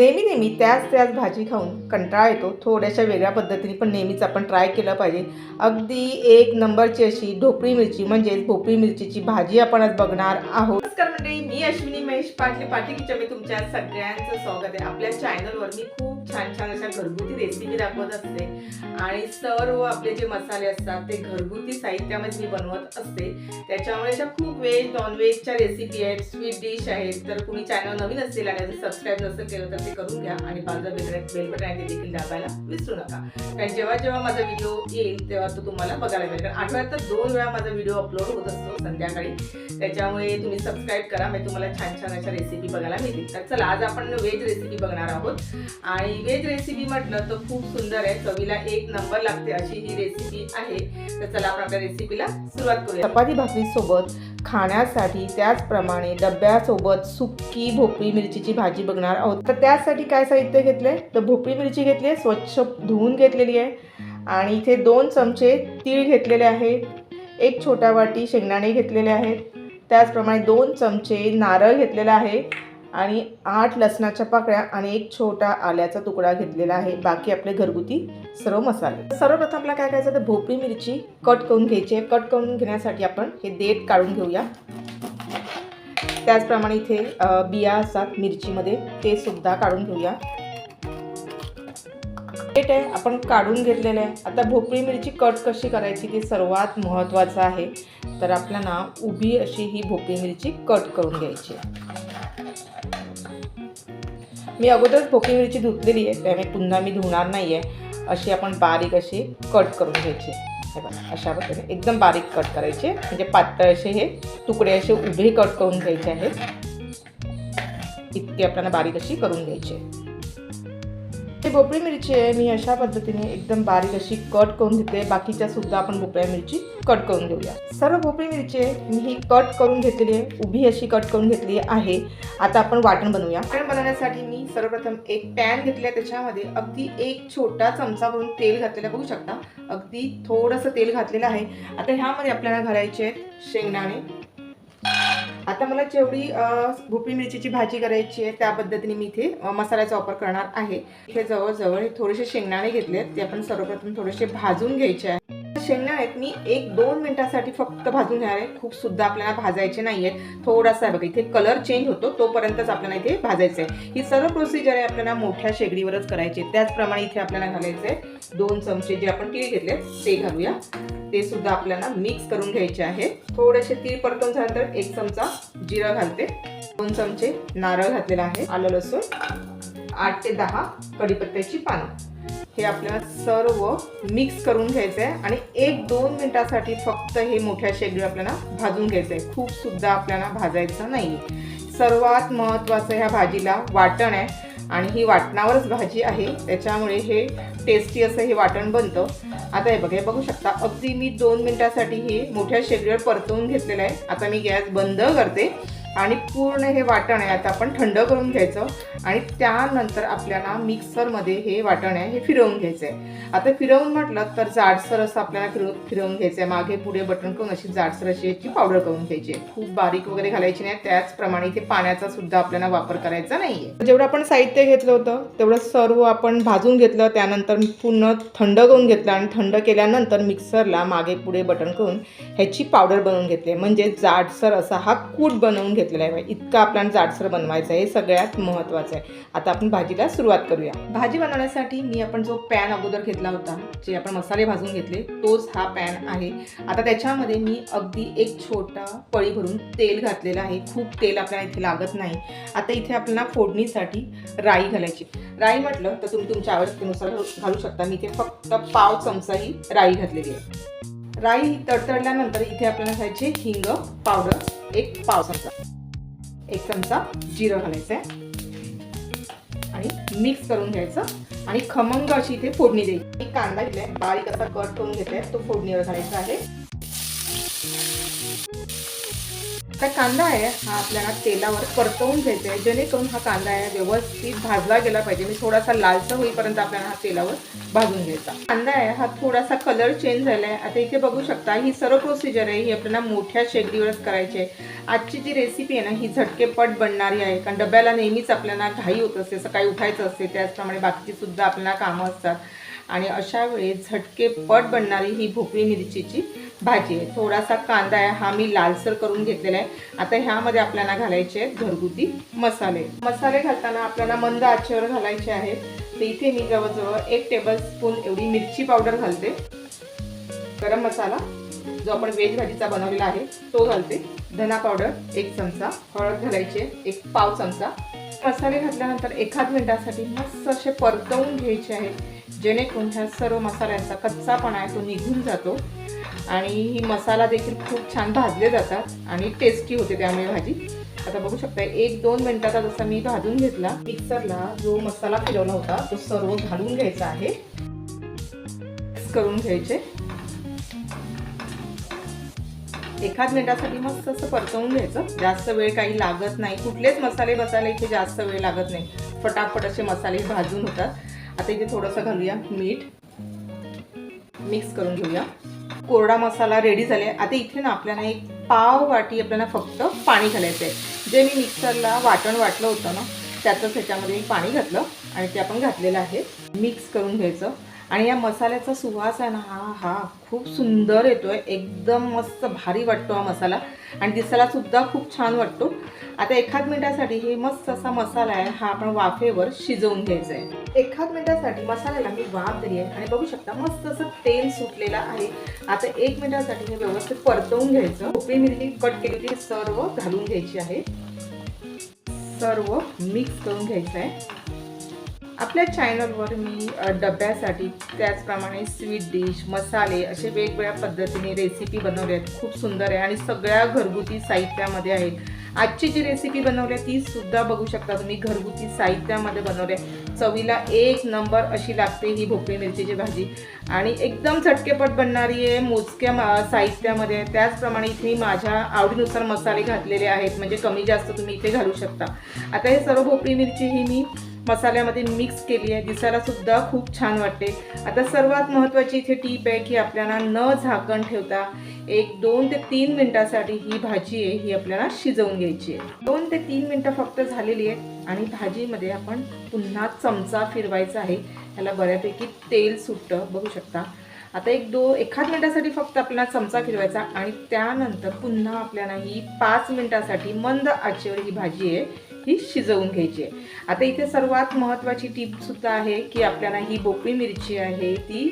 नेहमी नेहमी त्याच त्याच भाजी खाऊन कंटाळा येतो. थोड्याशा वेगळ्या पद्धतीने पण नेहमीच आपण ट्राय केलं पाहिजे. अगदी एक नंबरची अशी ढोपळी मिरची म्हणजेच भोपळी मिरचीची भाजी आपण आज बघणार आहोत. नमस्कार मंडळी मी अश्विनी महेश पाटले. पाटील किचन तुमच्या सगळ्यांचं स्वागत आहे. आपल्या चॅनलवर मी खूप छान छान अशा घरगुती रेसिपी दाखवत असते. आणि सर्व आपले जे मसाले असतात ते घरगुती साहित्यामध्ये मी बनवत असते. त्याच्यामुळे अशा खूप व्हेज नॉनव्हेजच्या रेसिपी आहेत स्वीट डिश आहेत तर कुणी चॅनल नवीन असतील आणि सबस्क्राईब नसेल केलं तर असे करून घ्या आणि बाजूला बेल बटन आहे ते देखील दाबायला विसरू नका. कारण जेव्हा जेव्हा माझा व्हिडिओ येईल तेव्हा तो तुम्हाला बघायला मिळेल. कारण आठवड्यात तर दोन वेळा माझा व्हिडिओ अपलोड होत असतो संध्याकाळी. त्याच्यामुळे तुम्ही सबस्क्राईब करा म्हणजे तुम्हाला छान छान अशा रेसिपी बघायला मिळतील. तर चला आज आपण व्हेज रेसिपी बघणार आहोत. आणि व्हेज रेसिपी म्हटलं तर खूप सुंदर आहे. चवीला एक नंबर लागते अशी ही रेसिपी आहे. तर चला आपण आपल्या रेसिपीला सुरुवात करूया. चपाती भाकरी सोबत खाण्यासाठी त्याचप्रमाणे डब्यासोबत सुकी भोपळी मिरचीची भाजी बघणार आहोत. तर त्यासाठी काय साहित्य घेतले तर भोपळी मिरची घेतली आहे स्वच्छ धुवून घेतलेली आहे. आणि इथे दोन चमचे तीळ घेतलेले आहेत एक छोटा वाटी शेंगदाणे घेतलेले आहेत. त्याचप्रमाणे दोन चमचे नारळ घेतलेला आहे. आणि आठ लसणाच्या पाकळ्या आणि एक छोटा आल्याचा तुकडा घेतलेला आहे. बाकी आपले घरगुती सर्व मसाले. सर्वप्रथम आपल्याला काय करायचं तर भोपळी मिरची कट करून घ्यायची आहे. कट करून घेण्यासाठी आपण हे देठ काढून घेऊया. त्याचप्रमाणे इथे बिया असतात मिरचीमध्ये ते सुद्धा काढून घेऊया. देठ आहे आपण काढून घेतलेलं आहे. आता भोपळी मिरची कट कशी करायची ते सर्वात महत्त्वाचं आहे. तर आपल्याला उभी अशी ही भोपळी मिरची कट करून घ्यायची आहे. मी अगोदरच भोकी मिरची धुतलेली आहे त्यामुळे पुन्हा मी धुणार नाही आहे अशी आपण बारीक अशी कट करून घ्यायची. हे बघा अशा पद्धतीने एकदम बारीक कट करायचे. म्हणजे पातळ असे हे तुकडे असे उभे कट करून घ्यायचे आहेत. इतके आपल्याला बारीक अशी करून घ्यायची. ते भोपळी मिरची आहे. मी अशा पद्धतीने एकदम बारीक अशी कट करून घेते. बाकीच्या सुद्धा आपण भोपळ्या मिरची कट करून घेऊया. सर्व भोपळी मिरची मी ही कट करून घेतलेली आहे. उभी अशी कट करून घेतली आहे. आता आपण वाटण बनवूया. वाटण बनवण्यासाठी मी सर्वप्रथम एक पॅन घेतले आहे. त्याच्यामध्ये अगदी एक छोटा चमचा भरून तेल घातलेलं बघू शकता. अगदी थोडंसं तेल घातलेलं आहे. आता ह्यामध्ये आपल्याला घालायचे आहेत शेंगदाणे. आता मला जेवढी अ, भोपळी मिरचीची भाजी करायची आहे त्या पद्धतीने मी इथे मसाल्याचा वापर करणार आहे. इथे जवळजवळ हे थोडेसे शेंगदाणे घेतले ते आपण सर्वप्रथम थोडेसे भाजून घ्यायचे आहे शेंगदाणे मी एक दोन मिनिटासाठी फक्त भाजून घेणार आहे. खूप सुद्धा आपल्याला भाजायचे नाही आहेत थोडासा बघा इथे कलर चेंज होतो तोपर्यंतच आपल्याला इथे भाजायचं आहे ही सर्व प्रोसिजर आहे आपल्याला मोठ्या शेगडीवरच करायची आहे. त्याचप्रमाणे इथे आपल्याला घालायचं आहे दोन चमचे जे आपण तीळ घेतले ते घालूया. ते सुद्धा आपल्याला मिक्स करून घ्यायचे आहे. थोडेसे तीळ परतून झाल्यानंतर एक चमचा जिरं घालते. दोन चमचे नारळ घातलेला आहे आलं लसूण. आठ ते दहा कढीपत्त्याची पानं. हे आपल्याला सर्व मिक्स करून घ्यायचं आहे आणि एक दोन मिनिटासाठी फक्त हे मोठ्या शेगडी आपल्याला भाजून घ्यायचं आहे खूप सुद्धा आपल्याला भाजायचं नाही सर्वात महत्त्वाचं ह्या भाजीला वाटण आहे आणि ही वाटणावरच भाजी आहे. त्याच्यामुळे हे टेस्टी असं हे वाटण बनतं. आता हे बघा हे बघू शकता. अगदी मी दोन मिनिटासाठी हे मोठ्या शेगडीवर परतवून घेतलेलं आहे. आता मी गॅस बंद करते. आणि पूर्ण हे वाटण आहे आता आपण थंड करून घ्यायचं. आणि त्यानंतर आपल्याला मिक्सरमध्ये हे वाटण आहे हे फिरवून घ्यायचं आहे. आता फिरवून म्हटलं तर जाडसर असं आपल्याला फिरव फिरवून घ्यायचं आहे. मागे पुढे बटन करून अशी जाडसर अशी याची पावडर करून घ्यायची आहे. खूप बारीक वगैरे घालायची नाही त्याचप्रमाणे इथे पाण्याचा सुद्धा आपल्याला वापर करायचा नाही जेवढं आपण साहित्य घेतलं होतं तेवढं सर्व आपण भाजून घेतलं त्यानंतर पूर्ण थंड करून घेतलं आणि थंड केल्यानंतर मिक्सरला मागे पुढे बटन करून ह्याची पावडर बनवून घेतली म्हणजे जाडसर असा हा कूट बनवून घेतलेला आहे. इतका आपल्याला जाडसर बनवायचा आहे. हे सगळ्यात महत्त्वाचं आहे. आता आपण भाजीला सुरुवात करूया. भाजी बनवण्यासाठी मी आपण जो पॅन अगोदर घेतला होता जे आपण मसाले भाजून घेतले तोच हा पॅन आहे. आता त्याच्यामध्ये मी अगदी एक छोटा पळी भरून तेल घातलेलं आहे. खूप तेल आपल्याला इथे लागत नाही. आता इथे आपल्याला फोडणीसाठी राई घालायची. राई म्हटलं तर तुम्ही तुमच्या आवडतीनुसार घालू शकता. मी इथे फक्त पाव चमचा ही राई घातलेली आहे. राई तडतडल्यानंतर इथे आपल्याला घ्यायचे हिंग पावडर एक पाव चमचा. एक चमचा जिरं घालायचं आहे आणि मिक्स करून घ्यायचं. आणि खमंग अशी इथे फोडणी द्यायची. एक कांदा घेतलाय बारीक असा कट करून घेतलाय तो फोडणीवर घालायचा आहे. आता कांदा आहे हा आपल्याला तेलावर परतवून घ्यायचा आहे. जेणेकरून हा कांदा आहे व्यवस्थित भाजला गेला पाहिजे. मी थोडासा लालसा होईपर्यंत आपल्याला हा तेलावर भाजून घ्यायचा. कांदा आहे हा थोडासा कलर चेंज झाला आहे आता इथे बघू शकता ही सर्व प्रोसिजर आहे. ही आपल्याला मोठ्या शेगडीवरच करायची आहे. आजची जी रेसिपी आहे ना ही झटकेपट बनणारी आहे. कारण डब्याला नेहमीच आपल्याला घाई होत असते सकाळी उठायचं असते. त्याचप्रमाणे बाकीची सुद्धा आपल्याला कामं असतात. आणि अशा वेळी झटकेपट बनणारी ही भोपळी मिरचीची भाजी आहे. थोडासा कांदा आहे हा मी लालसर करून घेतलेला आहे. आता ह्यामध्ये आपल्याला घालायचे आहेत घरगुती मसाले. मसाले घालताना आपल्याला मंद आचेवर घालायचे आहेत. तर इथे मी जवळजवळ एक टेबल स्पून एवढी मिरची पावडर घालते. गरम मसाला जो आपण व्हेज भाजीचा बनवलेला आहे तो घालते. धना पावडर एक चमचा. हळद घालायचे एक पाव चमचा. मसाले घातल्यानंतर एखाद मिनिटासाठी मस्त असे परतवून घ्यायचे आहेत. जेणेकरून ह्या सर्व मसाल्यांचा कच्चापणा आहे तो निघून जातो. आणि ही मसाला देखील खूप छान भाजले जातात आणि टेस्टी होते त्यामुळे भाजी. आता बघू शकता एक दोन मिनिटाचा जसा मी भाजून घेतला मिक्सरला जो मसाला फिरवला होता तो सर्व घालून घ्यायचा आहे. मिक्स करून घ्यायचे. एखाद मिनिटासाठी मस्त असं परतवून घ्यायचं. जास्त वेळ काही लागत नाही. कुठलेच मसाले बसायला इथे जास्त वेळ लागत नाही. फटाफट असे मसाले भाजून होतात. आता इथे थोडंसं घालूया मीठ. मिक्स करून घेऊया. कोरडा मसाला रेडी झाले. आता इथे ना आपल्याला एक पाव वाटी आपल्याला फक्त पाणी घालायचं आहे जे मी मिक्सरला वाटण वाटलं होतं ना त्याचंच ह्याच्यामध्ये मी पाणी घातलं आणि ते आपण घातलेलं आहे. मिक्स करून घ्यायचं. आणि या मसाल्याचा सुवास आहे ना हा हा खूप सुंदर येतोय. एकदम मस्त भारी वाटतो हा मसाला. आणि दिसायला सुद्धा खूप छान वाटतो. आता एखाद मिनिटासाठी हे मस्त असा मसाला आहे हा आपण वाफेवर शिजवून घ्यायचा आहे. एखाद मिनिटासाठी मसाल्याला मी वाफ दिली आहे आणि बघू शकता मस्त असं तेल सुटलेलं आहे. आता एक मिनिटासाठी हे व्यवस्थित परतवून घ्यायचं. भोपळी मिरची कट केली होती सर्व घालून घ्यायची आहे. सर्व मिक्स करून घ्यायचं आहे. आपल्या चॅनलवर मी डब्यासाठी त्याचप्रमाणे स्वीट डिश मसाले असे वेगवेगळ्या पद्धतीने रेसिपी बनवल्या आहेत. खूप सुंदर आहे आणि सगळ्या घरगुती साहित्यामध्ये आहेत. आजची जी रेसिपी बनवली आहे ती सुद्धा बघू शकता तुम्ही. घरगुती साहित्यामध्ये बनवली आहे. चवीला एक नंबर अशी लागते ही भोपळी मिरचीची भाजी. आणि एकदम झटकेपट बनणारी आहे मोजक्या मा- साहित्यामध्ये. त्याचप्रमाणे इथे माझ्या आवडीनुसार मसाले घातलेले आहेत. म्हणजे कमी जास्त तुम्ही इथे घालू शकता. आता हे सर्व भोपळी मिरची ही मी मसाल्यामध्ये मिक्स केली आहे. दिसायला सुद्धा खूप छान वाटते. आता सर्वात महत्त्वाची इथे टीप आहे की आपल्याला न झाकण ठेवता एक दोन ते तीन मिनिटासाठी ही भाजी आहे ही आपल्याला शिजवून घ्यायची आहे. दोन ते तीन मिनटं फक्त झालेली आहेत आणि भाजीमध्ये आपण पुन्हा चमचा फिरवायचा आहे. त्याला बऱ्यापैकी तेल सुटतं बघू शकता. आता एक दो एखाद मिनटासाठी फक्त आपल्याला चमचा फिरवायचा आणि त्यानंतर पुन्हा आपल्याला ही पाच मिनिटासाठी मंद आचेवर ही भाजी आहे. ही शिजवून घ्यायची आहे. आता इथे सर्वात महत्त्वाची टीप सुद्धा आहे की आपल्याला ही भोपळी मिरची आहे ती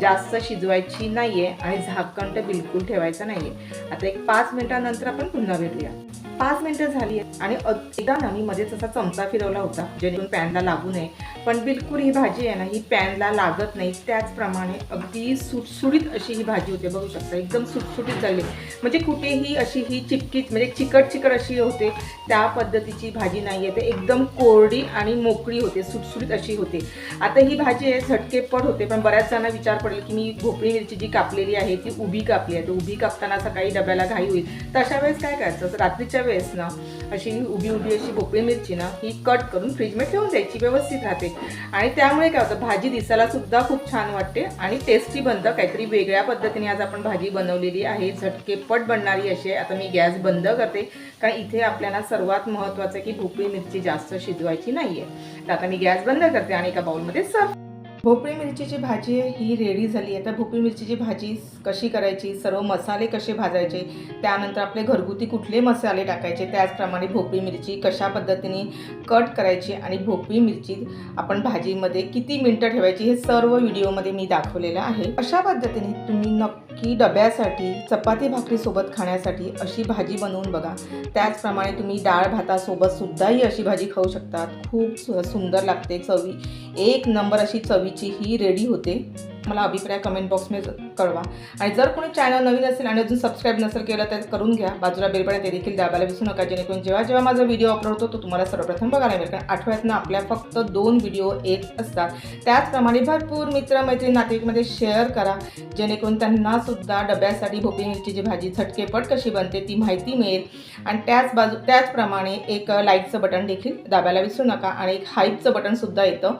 जास्त शिजवायची नाही आहे आणि झाकण तर बिलकुल ठेवायचं नाही आहे आता एक पाच मिनिटानंतर आपण पुन्हा भेटूया. पाच मिनिटं झाली आहेत आणि एकदा ना मी मध्येच असा चमचा फिरवला होता जेणेकरून पॅनला लागू नये. पण बिलकुल ही भाजी आहे ना ही पॅनला लागत नाही. त्याचप्रमाणे अगदी सुटसुटीत अशी ही भाजी होते बघू शकता. एकदम सुटसुटीत झाली. म्हणजे कुठेही अशी ही चिपकीत म्हणजे चिकट चिकट अशी होते त्या पद्धतीची भाजी नाही आहे ते एकदम कोरडी आणि मोकळी होते सुटसुटीत अशी होते. आता ही भाजी आहे झटकेपट होते पण बऱ्याच जणांना विचार पडेल की मी भोपळी मिरची जी कापलेली आहे ती उभी कापली आहे. तर उभी कापताना सकाळी डब्याला घाई होईल. तर अशा वेळेस काय करायचं? रात्रीच्या वेळेस ना अशी उभी उभी अशी भोपळी मिरची ना ही कट करून फ्रीजमध्ये ठेवून द्यायची व्यवस्थित राहते. आणि त्यामुळे काय होतं भाजी दिसायला सुद्धा खूप छान वाटते आणि टेस्टी बनतं. काहीतरी वेगळ्या पद्धतीने आज आपण भाजी बनवलेली आहे. झटकेपट बनणारी अशी आहे. आता मी गॅस बंद करते. कारण इथे आपल्याला सर्वात महत्त्वाचं आहे की भोपळी मिरची जास्त शिजवायची नाही आहे तर आता मी गॅस बंद करते आणि एका बाउलमध्ये सर्व भोपळी मिरचीची भाजी ही रेडी झाली आहे. तर भोपळी मिरचीची भाजी कशी करायची? सर्व मसाले कसे भाजायचे? त्यानंतर आपले घरगुती कुठले मसाले टाकायचे? त्याचप्रमाणे भोपळी मिरची कशा पद्धतीने कट करायची आणि भोपळी मिरची आपण भाजीमध्ये किती मिनटं ठेवायची हे सर्व व्हिडिओमध्ये मी दाखवलेलं आहे. अशा पद्धतीने तुम्ही नक्की की डब्यासाठी चपाती भाकरीसोबत खाण्यासाठी अशी भाजी बनवून बघा. त्याचप्रमाणे तुम्ही डाळ भातासोबत सुद्धाही अशी भाजी खाऊ शकतात. खूप सु- सुंदर लागते चवी. एक नंबर अशी चवीची ही रेडी होते. मला अभिप्राय कमेंट बॉक्समध्ये कळवा. आणि जर कोणी चॅनल नवीन असेल आणि अजून सबस्क्राईब नसेल केलं तर करून घ्या. बाजूला बेलबड्या ते देखील दाबायला विसरू नका. जेणेकरून जेव्हा जेव्हा माझा व्हिडिओ अपलोड होतो तो तुम्हाला सर्वप्रथम बघायला मिळेल. कारण आठवड्यातनं आपल्या फक्त दोन व्हिडिओ येत असतात. त्याचप्रमाणे भरपूर मित्रमैत्रिणी नातेवाईकमध्ये शेअर करा. जेणेकरून त्यांना सुद्धा डब्यासाठी भोपळी मिरचीची भाजी झटकेपट कशी बनते ती माहिती मिळेल. आणि त्याच बाजू त्याचप्रमाणे एक लाईटचं बटन देखील दाबायला विसरू नका. आणि एक हाईपचं बटनसुद्धा येतं.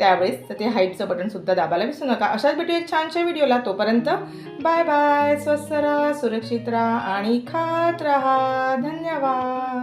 त्यावेळेस तर ते हाईटचं बटनसुद्धा दाबायला विसरू नका. अशाच भेटू एक छानशा व्हिडिओला तोपर्यंत बाय बाय स्वस्त राहा सुरक्षित राहा आणि खात राहा. धन्यवाद.